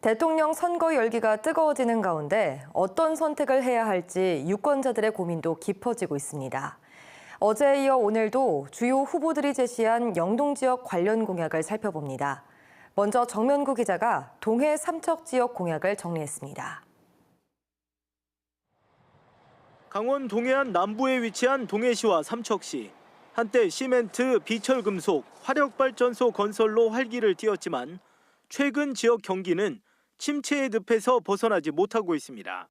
대통령 선거 열기가 뜨거워지는 가운데 어떤 선택을 해야 할지 유권자들의 고민도 깊어지고 있습니다. 어제에 이어 오늘도 주요 후보들이 제시한 영동 지역 관련 공약을 살펴봅니다. 먼저 정면구 기자가 동해 삼척 지역 공약을 정리했습니다. 강원 동해안 남부에 위치한 동해시와 삼척시. 한때 시멘트, 비철금속, 화력발전소 건설로 활기를 띄었지만 최근 지역 경기는 침체의 늪에서 벗어나지 못하고 있습니다.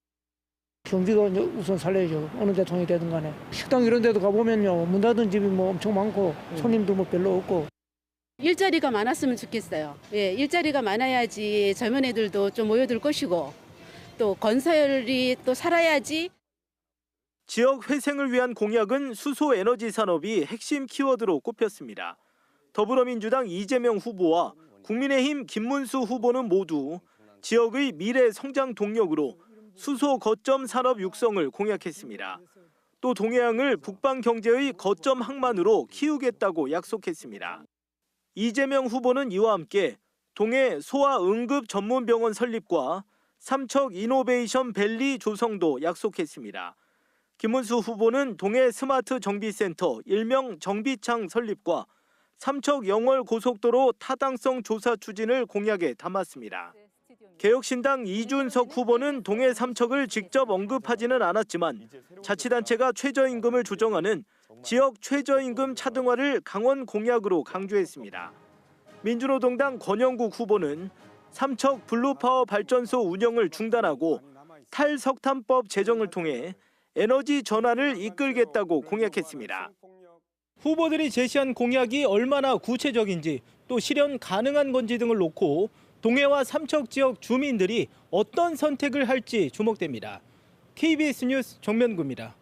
경기도 이제 우선 살려야죠. 어느 대통령이 되든 간에. 식당 이런 데도 가보면요. 문 닫은 집이 뭐 엄청 많고 손님도 뭐 별로 없고. 일자리가 많았으면 좋겠어요. 예, 일자리가 많아야지 젊은 애들도 좀 모여들 것이고 또 건설이 또 살아야지 지역 회생을 위한 공약은 수소 에너지 산업이 핵심 키워드로 꼽혔습니다. 더불어민주당 이재명 후보와 국민의힘 김문수 후보는 모두 지역의 미래 성장 동력으로 수소 거점 산업 육성을 공약했습니다. 또 동해안을 북방 경제의 거점 항만으로 키우겠다고 약속했습니다. 이재명 후보는 이와 함께 동해 소아 응급 전문 병원 설립과 삼척 이노베이션 밸리 조성도 약속했습니다. 김문수 후보는 동해 스마트 정비센터 일명 정비창 설립과 삼척 영월 고속도로 타당성 조사 추진을 공약에 담았습니다. 개혁신당 이준석 후보는 동해 삼척을 직접 언급하지는 않았지만 자치단체가 최저임금을 조정하는 지역 최저임금 차등화를 강원 공약으로 강조했습니다. 민주노동당 권영국 후보는 삼척 블루파워 발전소 운영을 중단하고 탈석탄법 제정을 통해 에너지 전환을 이끌겠다고 공약했습니다. 후보들이 제시한 공약이 얼마나 구체적인지 또 실현 가능한 건지 등을 놓고 동해와 삼척 지역 주민들이 어떤 선택을 할지 주목됩니다. KBS 뉴스 정면구입니다.